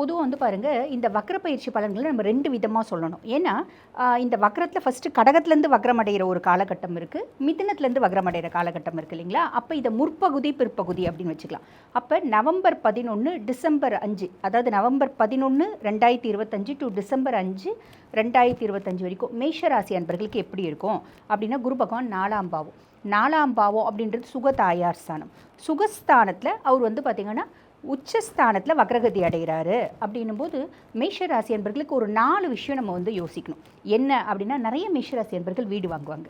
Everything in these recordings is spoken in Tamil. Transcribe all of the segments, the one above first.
பொதுவாக வந்து பாருங்கள் இந்த வக்ர பயிற்சி பலன்களை நம்ம ரெண்டு விதமாக சொல்லணும். ஏன்னா இந்த வக்ரத்தில் ஃபஸ்ட்டு கடகத்துலேருந்து வக்ரம் அடைகிற ஒரு காலகட்டம் இருக்குது மிதினத்துலேருந்து வக்ரம் அடைகிற காலகட்டம் இருக்குது இல்லைங்களா? அப்போ இதை முற்பகுதி பிற்பகுதி அப்படின்னு வச்சுக்கலாம். அப்போ நவம்பர் பதினொன்று டிசம்பர் அஞ்சு அதாவது நவம்பர் பதினொன்று ரெண்டாயிரத்தி இருபத்தஞ்சு டு டிசம்பர் அஞ்சு ரெண்டாயிரத்தி இருபத்தஞ்சு வரைக்கும் மேஷராசி அன்பர்களுக்கு எப்படி இருக்கும்? அப்படின்னா குரு பகவான் நாலாம் பாவம். நாலாம் பாவம் அப்படின்றது சுகதாயார் ஸ்தானம். சுகஸ்தானத்தில் அவர் வந்து பார்த்திங்கன்னா உச்சஸ்தானத்தில் வக்ரகதி அடைகிறாரு. அப்படின்னும் போது மேஷராசி என்பர்களுக்கு ஒரு நாலு விஷயம் நம்ம வந்து யோசிக்கணும். என்ன அப்படின்னா நிறைய மேஷராசி என்பர்கள் வீடு வாங்குவாங்க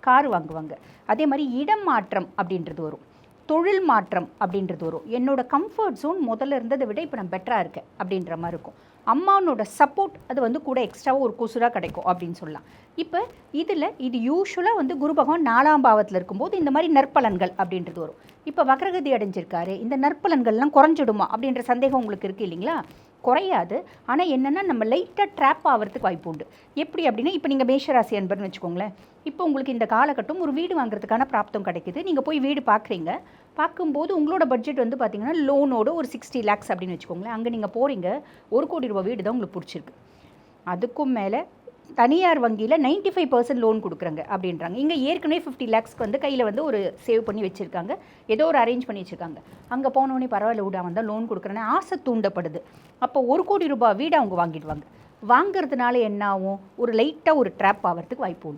கார் வாங்குவாங்க. அதே மாதிரி இடம் மாற்றம் அப்படின்றது வரும். தொழில் மாற்றம் அப்படின்றது வரும். என்னோட கம்ஃபர்ட் ஜோன் முதல்ல இருந்ததை விட இப்போ நான் பெட்டராக இருக்கேன் அப்படின்ற மாதிரி இருக்கும். அம்மானோட சப்போர்ட் அது வந்து கூட எக்ஸ்ட்ராவாக ஒரு கொசுராக கிடைக்கும் அப்படின்னு சொல்லலாம். இப்போ இதில் இது யூஸ்வலாக வந்து குரு பகவான் நாலாம் பாவத்தில் இருக்கும்போது இந்த மாதிரி நற்பலன்கள் அப்படின்றது வரும். இப்போ வக்ரகதி அடைஞ்சிருக்காரு இந்த நற்பலன்கள்லாம் குறைஞ்சிடுமா அப்படின்ற சந்தேகம் உங்களுக்கு இருக்குது இல்லைங்களா? குறையாது. ஆனால் என்னென்னா நம்ம லைட்டாக ட்ராப் ஆகிறதுக்கு வாய்ப்பு உண்டு. எப்படி அப்படின்னா இப்போ நீங்கள் மேஷராசி அன்பர்னு வச்சுக்கோங்களேன். இப்போ உங்களுக்கு இந்த காலகட்டம் ஒரு வீடு வாங்குறதுக்கான பிராப்தம் கிடைக்குது. நீங்கள் போய் வீடு பார்க்குறீங்க பார்க்கும்போது உங்களோட பட்ஜெட் வந்து பார்த்தீங்கன்னா லோனோட ஒரு சிக்ஸ்டி லேக்ஸ் அப்படின்னு வச்சுக்கோங்களேன். அங்கே நீங்கள் போகிறீங்க ஒரு கோடி ரூபாய் வீடு தான் உங்களுக்கு பிடிச்சிருக்கு. அதுக்கும் மேலே தனியார் வங்கியில் 95% ஃபைவ் பர்சன்ட் லோன் கொடுக்குறாங்க அப்படின்றாங்க. இங்கே ஏற்கனவே ஃபிஃப்டி லேக்ஸ்க்கு வந்து கையில் வந்து ஒரு சேவ் பண்ணி வச்சுருக்காங்க. ஏதோ ஒரு அரேஞ்ச் பண்ணி வச்சுருக்காங்க. அங்கே போனோடனே பரவாயில்ல விட தான் லோன் கொடுக்குறேன்னு ஆசை தூண்டப்படுது. அப்போ ஒரு கோடி ரூபாய் வீடு அவங்க வாங்கிடுவாங்க. வாங்குறதுனால என்ன ஆகும்? ஒரு லைட்டாக ஒரு ட்ராப் ஆகிறதுக்கு வாய்ப்பு உண்டு.